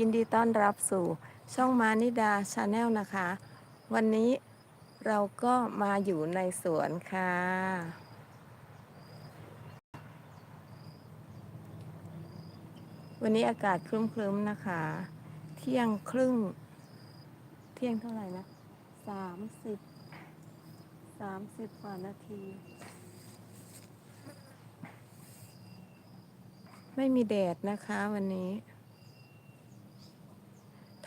ยินดีต้อนรับสู่ช่องมานิดาชาแนลนะคะ วันนี้เราก็มาอยู่ในสวนค่ะ วันนี้อากาศครึ้มๆนะคะ เที่ยงครึ่ง เที่ยงเท่าไหร่นะสามสิบสามสิบกว่านาที ไม่มีแดดนะคะวันนี้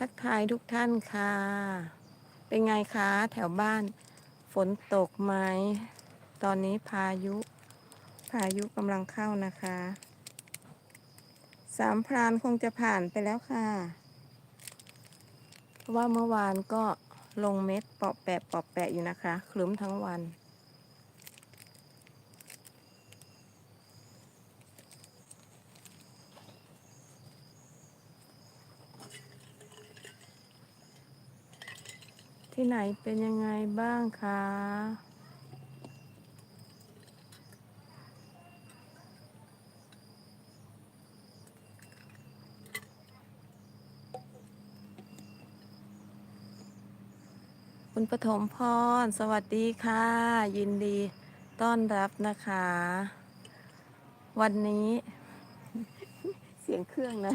ทักทายทุกท่านค่ะ เป็นไงคะแถวบ้าน ฝนตกไหม ตอนนี้พายุ พายุกำลังเข้านะคะ สามพรานคงจะผ่านไปแล้วค่ะ เพราะว่าเมื่อวานก็ลงเม็ดเปาะแปะเปาะแปะอยู่นะคะคลึ้มทั้งวัน ที่ไหนเป็นยังไงบ้างคะ คุณปฐมพร สวัสดีค่ะ ยินดีต้อนรับนะคะ วันนี้เสียงเครื่องนะ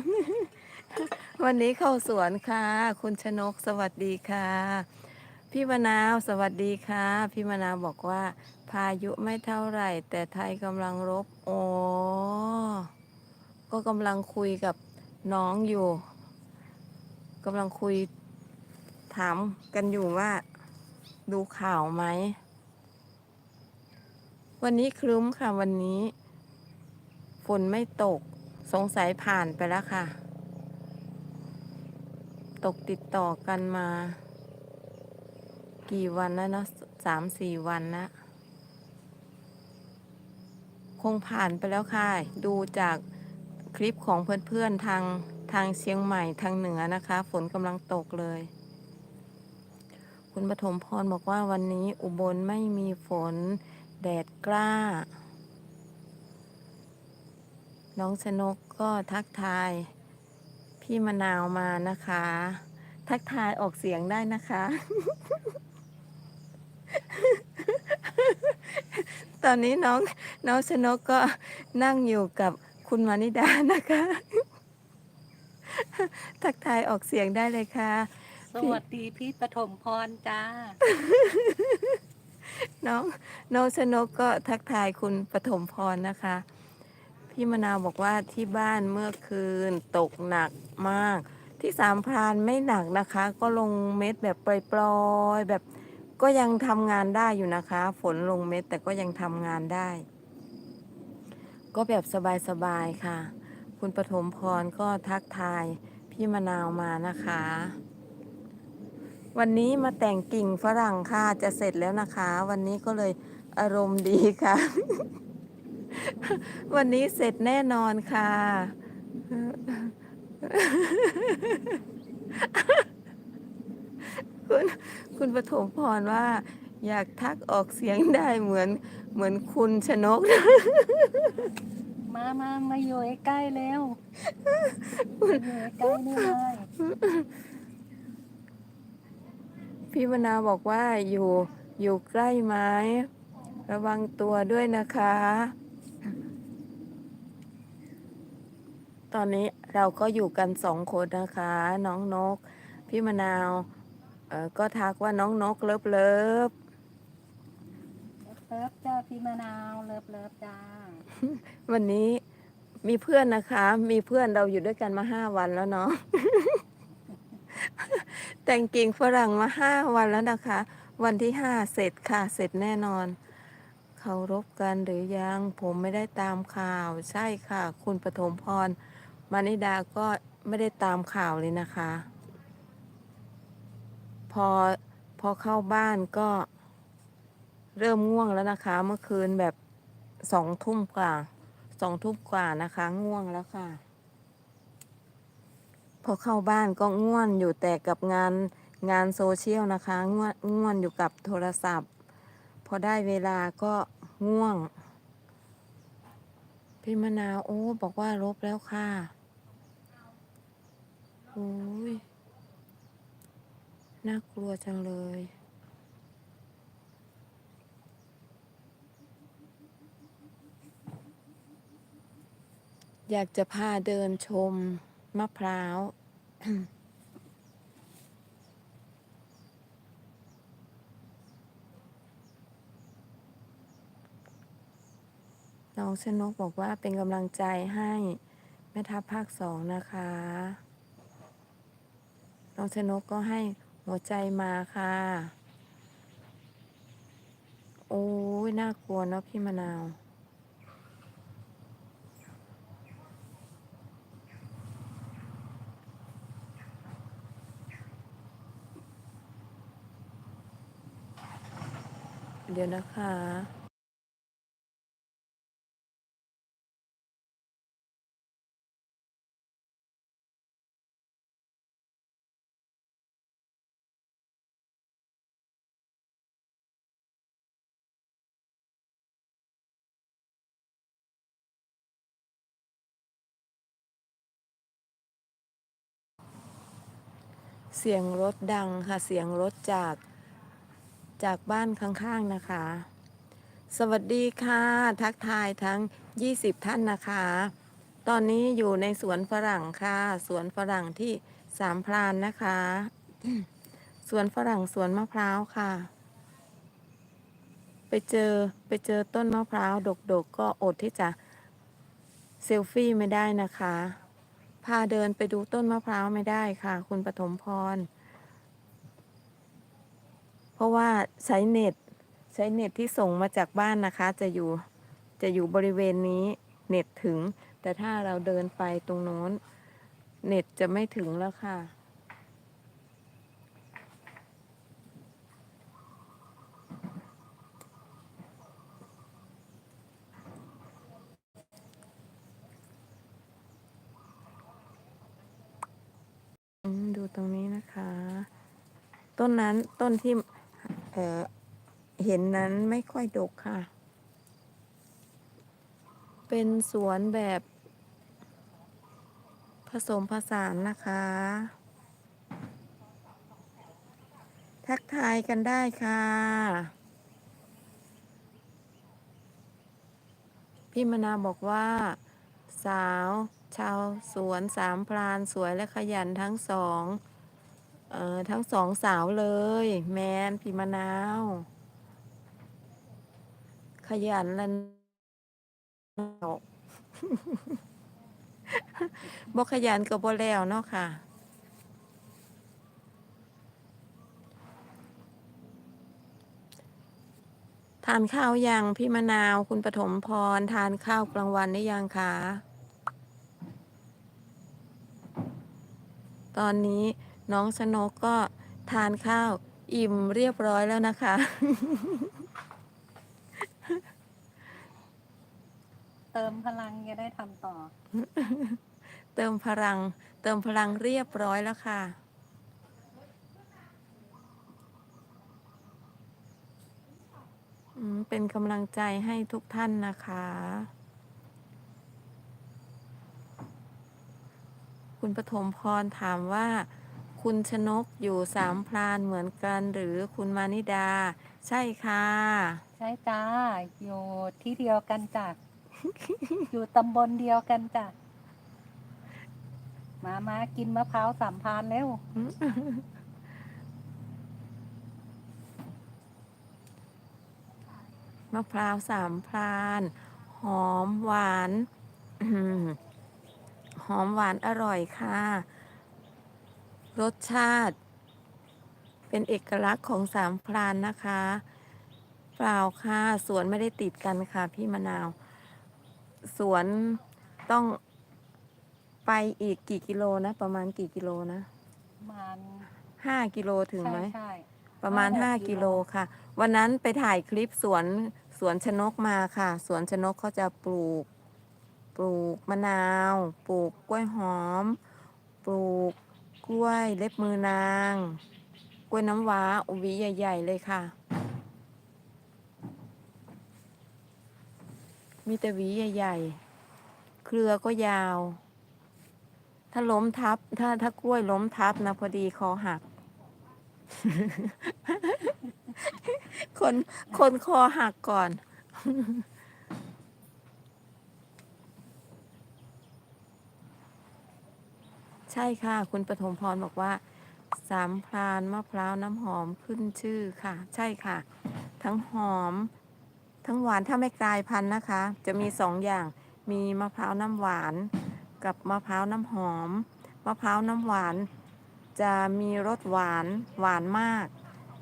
วันนี้เข้าสวนค่ะ คุณชนกสวัสดีค่ะ พี่มะนาวสวัสดีค่ะ พี่มะนาวบอกว่า พายุไม่เท่าไหร่ แต่ไทยกำลังรบโอ้ก็กำลังคุยกับน้องอยู่กำลังคุยถามกันอยู่ว่า ดูข่าวไหม วันนี้ครึ้มค่ะวันนี้ ฝนไม่ตกสงสัยผ่านไปแล้วค่ะ ตกติดต่อกันมา กี่วันแล้วเนาะสามสี่วันนะ คงผ่านไปแล้วค่ะ ดูจากคลิปของเพื่อนๆทางทางเชียงใหม่ทางเหนือนะคะ ฝนกำลังตกเลย คุณปฐมพรบอกว่าวันนี้อุบลไม่มีฝน แดดกล้า น้องชนกก็ทักทาย พี่มะนาวมานะคะ ทักทายออกเสียงได้นะคะ ตอนนี้น้องน้องชนกก็นั่งอยู่กับคุณมานิดานะคะ ทักทายออกเสียงได้เลยค่ะ สวัสดีพี่ปฐมพรจ้า น้องน้องชนกก็ทักทายคุณปฐมพรนะคะ พี่มะนาวบอกว่าที่บ้านเมื่อคืนตกหนักมาก ที่สามพรานไม่หนักนะคะ ก็ลงเม็ดแบบปล่อยๆแบบ ก็ยังทำงานได้อยู่นะคะ ฝนลงเม็ดแต่ก็ยังทำงานได้ ก็แบบสบายๆค่ะ คุณปฐมพรก็ทักทายพี่มะนาวมานะคะ วันนี้มาแต่งกิ่งฝรั่งค่ะจะเสร็จแล้วนะคะ วันนี้ก็เลยอารมณ์ดีค่ะ วันนี้เสร็จแน่นอนค่ะ คุณคุณปฐมพรว่า อยากทักออกเสียงได้เหมือนเหมือนคุณชนก มามามาอยู่ใกล้ๆแล้วมาอยู่ใกล้ๆนี่เลยพี่มนาวบอกว่าอยู่อยู่ใกล้ไหมระวังตัวด้วยนะคะ ตอนนี้เราก็อยู่กันสองคนนะคะ น้องนก พี่มะนาว เออก็ทักว่าน้องนกเลิฟเลิฟเลิฟจ้าพี่มะนาวเลิฟเลิฟจ้าวันนี้มีเพื่อนนะคะ มีเพื่อนเราอยู่ด้วยกันมาห้าวันแล้วเนาะแต่งกิ่งฝรั่งมาห้าวันแล้วนะคะ วันที่ห้าเสร็จค่ะเสร็จแน่นอนเคารพกันหรือยังผมไม่ได้ตามข่าวใช่ค่ะ คุณปฐมพรมานิดาก็ไม่ได้ตามข่าวเลยนะคะ พอพอเข้าบ้านก็เริ่มง่วงแล้วนะคะ เมื่อคืนแบบสองทุ่มกว่าสองทุ่มกว่านะคะ ง่วงแล้วค่ะ พอเข้าบ้านก็ง่วนอยู่แต่กับงานงานโซเชียลนะคะ ง่วนง่วนอยู่กับโทรศัพท์ พอได้เวลาก็ง่วง พี่มะนาวโอ้บอกว่าลบแล้วค่ะโอ้ย น่ากลัวจังเลย อยากจะพาเดินชมมะพร้าว น้องชนกบอกว่าเป็นกำลังใจให้แม่ทัพภาคสองนะคะ น้องชนกก็ให้ หัวใจมาค่ะ โอ้ยน่ากลัวเนาะพี่มะนาว เดี๋ยวนะคะ เสียงรถดังค่ะ เสียงรถจากจากบ้านข้างๆนะคะ สวัสดีค่ะ ทักทายทั้ง 20 ท่านนะคะ ตอนนี้อยู่ในสวนฝรั่งค่ะ สวนฝรั่งที่สามพรานนะคะ สวนฝรั่งสวนมะพร้าวค่ะ ไปเจอไปเจอต้นมะพร้าวดกๆก็อดที่จะเซลฟี่ไม่ได้นะคะ พาเดินไปดูต้นมะพร้าวไม่ได้ค่ะ คุณปฐมพร เพราะว่าใช้เน็ตใช้เน็ตที่ส่งมาจากบ้านนะคะ จะอยู่จะอยู่บริเวณนี้เน็ตถึง แต่ถ้าเราเดินไปตรงโน้น เน็ตจะไม่ถึงแล้วค่ะ ดูตรงนี้นะคะ ต้นนั้นต้นที่เเห็นนั้นไม่ค่อยดกค่ะ เป็นสวนแบบผสมผสานนะคะ ทักทายกันได้ค่ะ พี่มนาบอกว่า สาว ชาวสวนสามพรานสวยและขยันทั้งสองเอ่อทั้งสองสาวเลย แมนพี่มะนาว ขยันแล้วบ่ขยันก็บ่แล้วเนาะค่ะทานข้าวยังพี่มะนาวคุณปฐมพร ทานข้าวกลางวันได้ยังคะ ตอนนี้น้องชนกก็ทานข้าวอิ่มเรียบร้อยแล้วนะคะ เติมพลังจะได้ทำต่อ เติมพลัง เติมพลังเรียบร้อยแล้วค่ะอืมเป็นกำลังใจให้ทุกท่านนะคะ คุณปฐมพรถามว่า คุณชนกอยู่สามพรานเหมือนกันหรือคุณมานิดา ใช่ค่ะ ใช่จ้าอยู่ที่เดียวกันจ้ะ อยู่ตำบลเดียวกันจ้ะ มามากินมะพร้าวสามพานแล้วมะพร้าวสามพราน หอมหวานห อมหวานอร่อยค่ะ รสชาติ เป็นเอกลักษณ์ของสามพรานนะคะ เปล่าค่ะ สวนไม่ได้ติดกันค่ะ พี่มะนาว สวนต้องไปอีกกี่กิโลนะ ประมาณกี่กิโลนะประมาณห้ากิโลถึงไหม ใช่ใช่ประมาณ ห้าห้าหกกิกิโลโล ค่ะ วันนั้นไปถ่ายคลิปสวนสวนชนกมาค่ะ สวนชนกเขาจะปลูก ปลูกมะนาว ปลูกกล้วยหอม ปลูกกล้วยเล็บมือนาง กล้วยน้ำว้าอุวีใหญ่ ๆ เลยค่ะ มีแต่หวีใหญ่ ๆ เครือก็ยาว ถ้าล้มทับ ถ้าถ้ากล้วยล้มทับนะพอดีคอหัก คนคนคอหักก่อน ใช่ค่ะ คุณปฐมพรบอกว่าสามพรานมะพร้าวน้ำหอมขึ้นชื่อค่ะ ใช่ค่ะ ทั้งหอม ทั้งหวานถ้าไม่กลายพันธุ์นะคะ จะมีสองอย่างมีมะพร้าวน้ำหวาน กับมะพร้าวน้ำหอม มะพร้าวน้ำหวาน จะมีรสหวานหวานมาก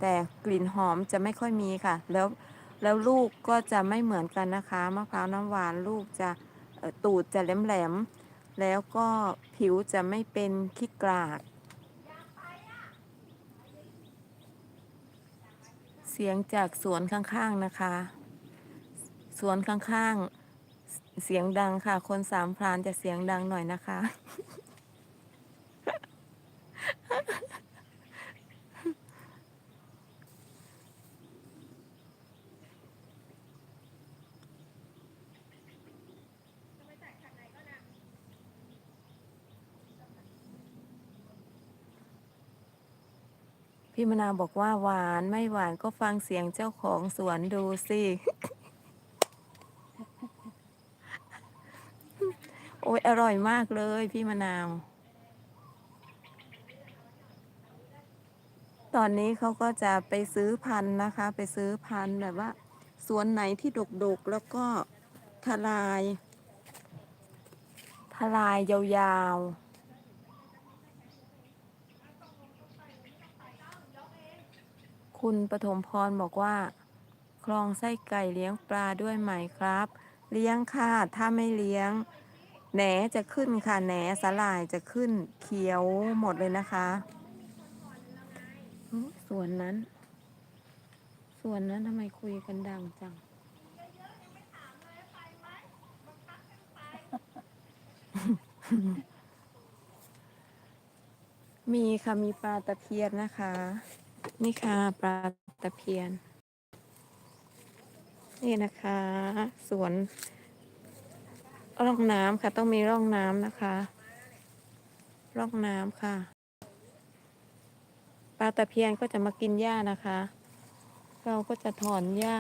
แต่กลิ่นหอมจะไม่ค่อยมีค่ะ แล้วแล้วลูกก็จะไม่เหมือนกันนะคะ มะพร้าวน้ำหวานลูกจะตูดจะแหลมๆ แล้วก็ผิวจะไม่เป็นขี้กลากเสียงจากสวนข้างๆนะคะ สวนข้างๆ เสียงดังค่ะ คนสามพรานจะเสียงดังหน่อยนะคะ พี่มะนาวบอกว่าหวานไม่หวานก็ฟังเสียงเจ้าของสวนดูสิ โอ้ยอร่อยมากเลยพี่มะนาว ตอนนี้เขาก็จะไปซื้อพันธุ์นะคะ ไปซื้อพันธุ์แบบว่าสวนไหนที่ดกๆแล้วก็ทลาย ทลายยาวๆ คุณปฐมพรบอกว่า คลองไส้ไก่เลี้ยงปลาด้วยไหมครับ เลี้ยงค่ะ ถ้าไม่เลี้ยง แหนจะขึ้นค่ะ แหนสลายจะขึ้นเขียวหมดเลยนะคะส่วนนั้นส่วนนั้นทำไมคุยกันดังจังมีค่ะ มีปลาตะเพียนนะคะ นี่ค่ะปลาตะเพียน นี่นะคะ สวน ร่องน้ำค่ะ ต้องมีร่องน้ำนะคะ ร่องน้ำค่ะ ปลาตะเพียนก็จะมากินหญ้านะคะ เราก็จะถอนหญ้า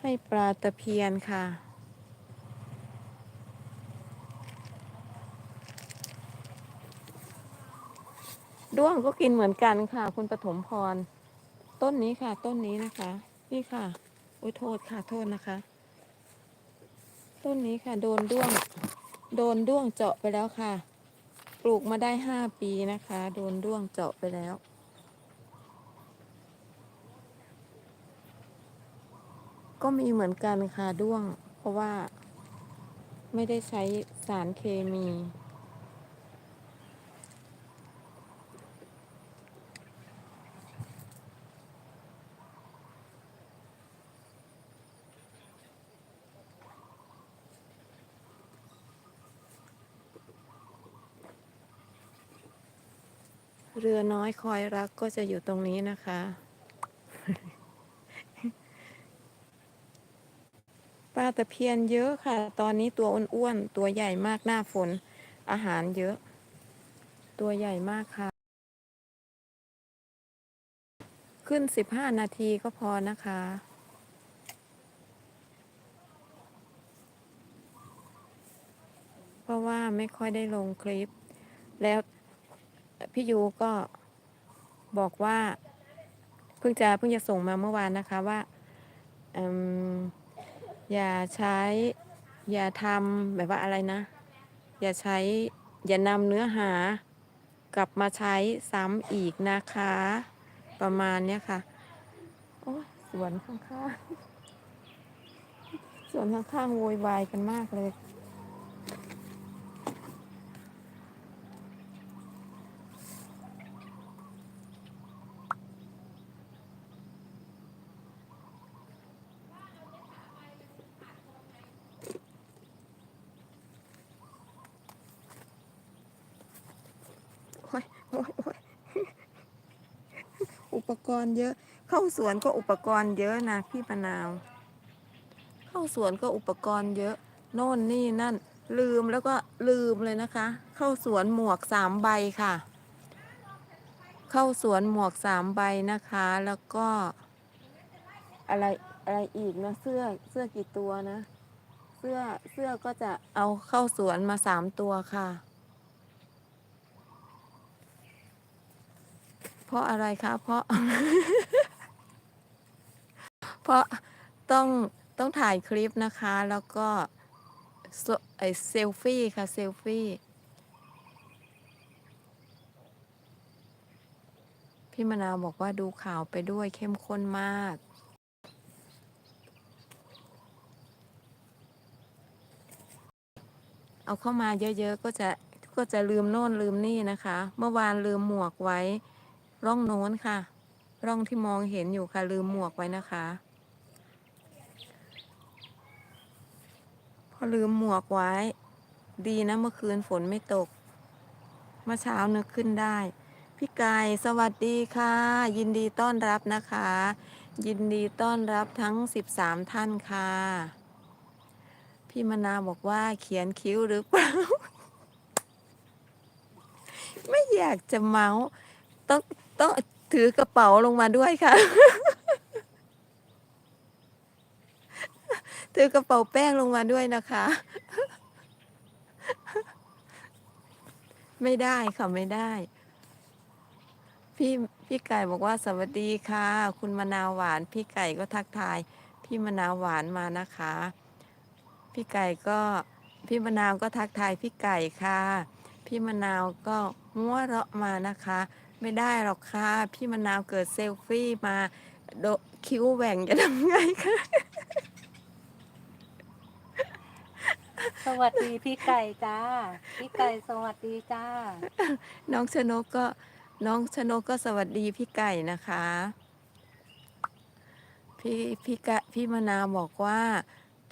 ให้ปลาตะเพียนค่ะด้วงก็กินเหมือนกันค่ะ คุณปฐมพร ต้นนี้ค่ะ ต้นนี้นะคะ นี่ค่ะโอ้ยโทษค่ะโทษนะคะ ต้นนี้ค่ะ โดนด้วง โดนด้วงเจาะไปแล้วค่ะ ปลูกมาได้ห้าปีนะคะ โดนด้วงเจาะไปแล้วก็มีเหมือนกันค่ะด้วง เพราะว่าไม่ได้ใช้สารเคมี รือน้อยคอยรักก็จะอยู่ตรงนี้นะคะ ปลาตะเพียนเยอะค่ะ ตอนนี้ตัวอ้วนๆ ตัวใหญ่มากหน้าฝน อาหารเยอะ ตัวใหญ่มากค่ะ ขึ้นสิบห้านาทีก็พอนะคะเพราะว่าไม่ค่อยได้ลงคลิป แล้ว พี่ยูก็บอกว่าเพิ่งจะเพิ่งจะส่งมาเมื่อวานนะคะว่าออย่าใช้ อย่าทำแบบว่าอะไรนะ อย่าใช้ อย่านำเนื้อหากลับมาใช้ซ้ำอีกนะคะ ประมาณเนี้ยค่ะ โอ้สวนข้างๆสวนข้างๆโวยวายกันมากเลย โอ้ยโอ้ยโอ้ย อุ ปกรณ์เยอะ เข้าสวนก็อุปกรณ์เยอะนะพี่ปนาว เข้าสวนก็อุปกรณ์เยอะ โน่นนี่นั่น ลืมแล้วก็ลืมเลยนะคะ เข้าสวนหมวกสามใบค่ะ เข้าสวนหมวกสามใบนะคะ แล้วก็อะไรอะไรอีกนะเสื้อเสื้อกี่ตัวนะ เสื้อเสื้อก็จะเอาเข้าสวนมาสามตัวค่ะ เพ ราะอะไรคะ เพราะ เพราะต้องต้องถ่ายคลิปนะคะ แล้วก็ไอเซลฟี่ค่ะ เซลฟี่พี่มะนาวบอกว่าดูข่าวไปด้วยเข้มข้นมากเอาเข้ามาเยอะๆ ก็จะก็จะลืมโน่นลืมนี่นะคะ เมื่อวานลืมหมวกไว้ ร่องโน้นค่ะ ร่องที่มองเห็นอยู่ค่ะ ลืมหมวกไว้นะคะ พอลืมหมวกไว้ ดีนะเมื่อคืนฝนไม่ตก เมื่อเช้านึกขึ้นได้ พี่ไก่สวัสดีค่ะ ยินดีต้อนรับนะคะ ยินดีต้อนรับทั้ง 13 ท่านค่ะ พี่มนาบอกว่าเขียนคิ้วหรือเปล่า ไม่อยากจะเมาส์ต้อง ต้องถือกระเป๋าลงมาด้วยค่ะ ถือกระเป๋าแป้งลงมาด้วยนะคะ ไม่ได้ค่ะไม่ได้ พี่พี่ไก่บอกว่าสวัสดีค่ะ คุณมะนาวหวาน พี่ไก่ก็ทักทาย พี่มะนาวหวานมานะคะ พี่ไก่ก็พี่มะนาวก็ทักทายพี่ไก่ค่ะ พี่มะนาวก็หัวเราะมานะคะ ไม่ได้หรอกค่ะ พี่มะนาวเกิดเซลฟี่มาโดคิ้วแหว่งจะทำไงคะสวัสดีพี่ไก่จ้า พี่ไก่สวัสดีจ้า น้องชนกก็น้องชนกก็สวัสดีพี่ไก่นะคะ พี่พี่กะพี่มะนาวบอกว่า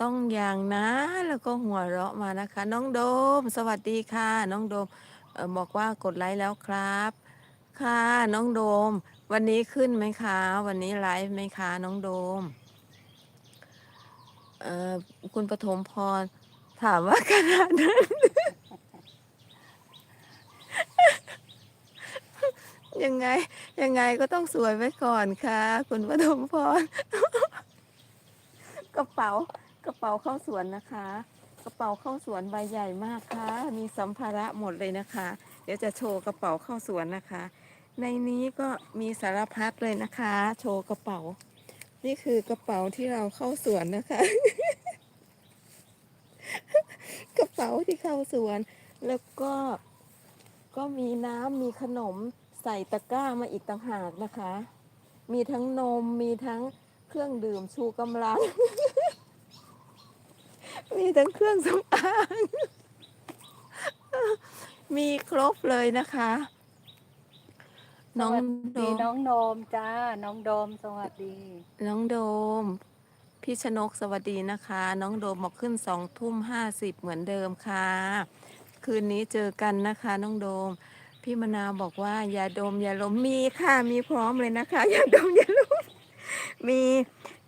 ต้องอย่างนะแล้วก็หัวเราะมานะคะ น้องโดม สวัสดีค่ะ น้องโดมเออบอกว่ากดไลค์แล้วครับ ค่ะน้องโดม วันนี้ขึ้นไหมคะ วันนี้ไลฟ์ไหมคะน้องโดมเอ่อคุณปฐมพร ถามว่าขนาดนั้น ยังไง ยังไงก็ต้องสวยไว้ก่อนค่ะ คุณปฐมพร กระเป๋ากระเป๋าเข้าสวนนะคะ กระเป๋าเข้าสวนใบใหญ่มากค่ะ มีสัมภาระหมดเลยนะคะ เดี๋ยวจะโชว์กระเป๋าเข้าสวนนะคะ ในนี้ก็มีสารพัดเลยนะคะ โชว์กระเป๋า นี่คือกระเป๋าที่เราเข้าสวนนะคะ กระเป๋าที่เข้าสวน แล้วก็ก็มีน้ำมีขนมใส่ตะกร้ามาอีกต่างหากนะคะ มีทั้งนมมีทั้งเครื่องดื่มชูกำลัง มีทั้งเครื่องสำอาง มีครบเลยนะคะ น้องวัสโดดีมน้องโดมจ้า น้องโดมสวัสดี น้องโดม พี่ชนกสวัสดีนะคะ น้องโดมบอกขึ้นสองทุ่มห้าสิบเหมือนเดิมค่ะ คืนนี้เจอกันนะคะ น้องโดม พี่มะนาวบอกว่า อย่าดมอย่าลมมีค่ะ มีพร้อมเลยนะคะ อย่าดมอย่าลมมี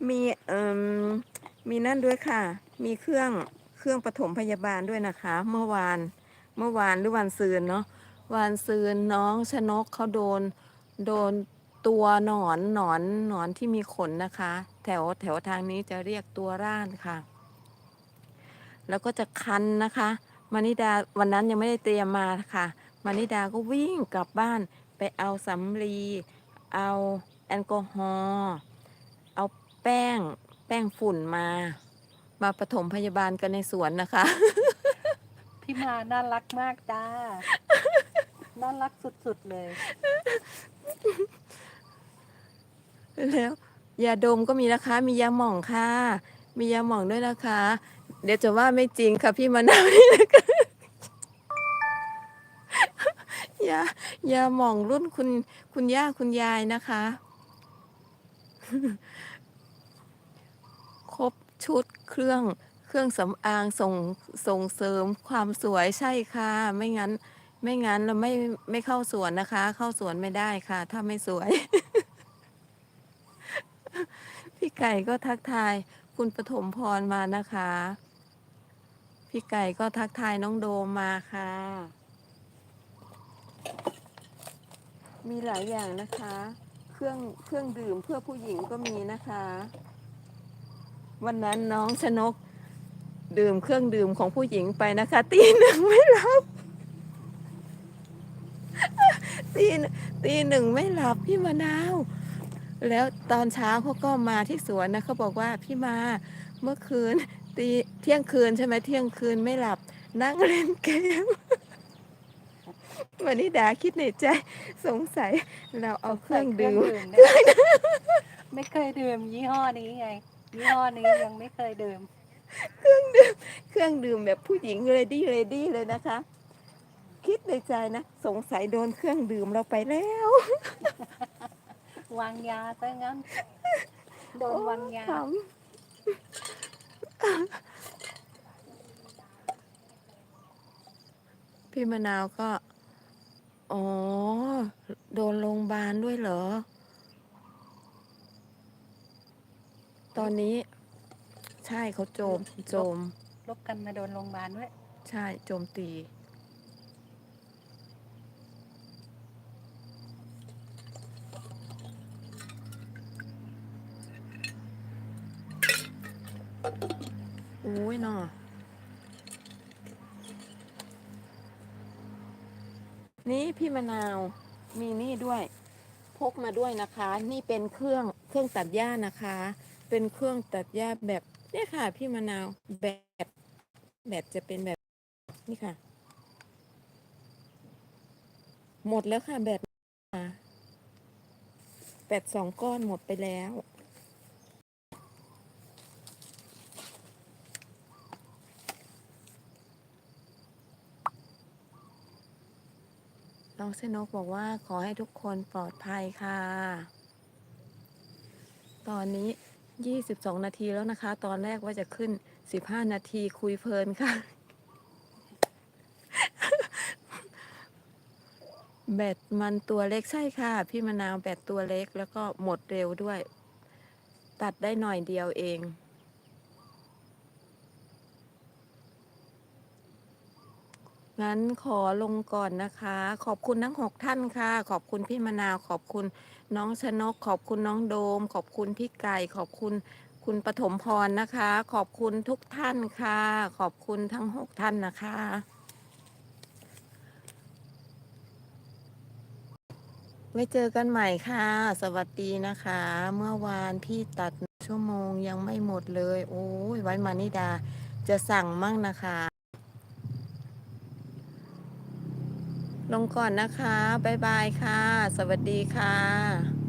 มีเอ่มมีนั่นด้วยค่ะ มีเครื่องเครื่องปฐมพยาบาลด้วยนะคะ เมื่อวานเมื่อวานหรือวันซืนเนาะ วันซืนน้องชนกเขาโดนโดนตัวหนอนหนอนหนอนที่มีขนนะคะ แถวแถวทางนี้จะเรียกตัวร่านค่ะ แล้วก็จะคันนะคะมานิดาวันนั้นยังไม่ได้เตรียมมาค่ะมานิดาก็วิ่งกลับบ้านไปเอาสำลีเอาแอลกอฮอล์เอาแป้งแป้งฝุ่นมา มาปฐมพยาบาลกันในสวนนะคะ พี่มาน่ารักมากจ้า น่ารักสุดๆเลย แล้วยาดมก็มีนะคะ มียาหม่องค่ะ มียาหม่องด้วยนะคะ เดี๋ยวจะว่าไม่จริงค่ะพี่มะนาวนี่นะคะยายาหม่องรุ่นคุณคุณย่าคุณยายนะคะ ครบชุดเครื่องเครื่องสำอางส่งส่งเสริมความสวยใช่ค่ะ ไม่งั้น ไม่งั้นเราไม่ไม่เข้าสวนนะคะ เข้าสวนไม่ได้ค่ะ ถ้าไม่สวย พี่ไก่ก็ทักทาย คุณปฐมพรมานะคะ พี่ไก่ก็ทักทายน้องโดมมาค่ะ มีหลายอย่างนะคะ เครื่องเครื่องดื่มเพื่อผู้หญิงก็มีนะคะ วันนั้นน้องชนก ดื่มเครื่องดื่มของผู้หญิงไปนะคะ ตีหนึ่งไม่หลับ ตีหนึ่งตีหนึ่งไม่หลับพี่มะนาว แล้วตอนเช้าเขาก็มาที่สวนนะเขาบอกว่าพี่มาเมื่อคืน ตีเที่ยงคืนใช่ไหมเที่ยงคืนไม่หลับ นั่งเล่นเกมวันนี้ดาคิดในใจสงสัยเราเอาเครื่องดื่มด้วยไม่เคยดื่มยี่ห้อนี้ไงยี่ห้อนี้ยังไม่เคยดื่ม เครื่องดื่มแบบผู้หญิงเลยดี้เลยดี้เลยนะคะ คิดในใจนะ สงสัยโดนเครื่องดื่มเราไปแล้ว วางยาซะงั้น โดนวางยา ขำพี่มะนาวก็ อ๋อ โดนโรงพยาบาลด้วยเหรอ ตอนนี้ ใช่เขาโจม โจม ลบกันมาโดนโรงพยาบาลด้วย ใช่ โจมตี อุ้ยเนาะนี่พี่มะนาวมีนี่ด้วย พกมาด้วยนะคะ นี่เป็นเครื่องเครื่องตัดหญ้านะคะ เป็นเครื่องตัดหญ้าแบบเนี่ยค่ะ พี่มะนาวแบบแบบจะเป็นแบบนี่ค่ะ หมดแล้วค่ะแบบค่ะแปดสองก้อนหมดไปแล้ว น้องเซนกบอกว่าขอให้ทุกคนปลอดภัยค่ะ ตอนนี้ 22 นาทีแล้วนะคะ ตอนแรกว่าจะขึ้น 15 นาทีคุยเพลินค่ะ แบตมันตัวเล็กใช่ค่ะ พี่มะนาวแบตตัวเล็กแล้วก็หมดเร็วด้วย ตัดได้หน่อยเดียวเอง งั้นขอลงก่อนนะคะ ขอบคุณทั้งหกท่านค่ะ ขอบคุณพี่มะนาว ขอบคุณน้องชนก ขอบคุณน้องโดม ขอบคุณพี่ไก่ ขอบคุณคุณปฐมพรนะคะ ขอบคุณทุกท่านค่ะ ขอบคุณทั้งหกท่านนะคะ ไว้เจอกันใหม่ค่ะ สวัสดีนะคะ เมื่อวานพี่ตัดชั่วโมงยังไม่หมดเลย โอ้ยไว้มานิดาจะสั่งมั่งนะคะ ลงก่อนนะคะ บ๊ายบายค่ะ สวัสดีค่ะ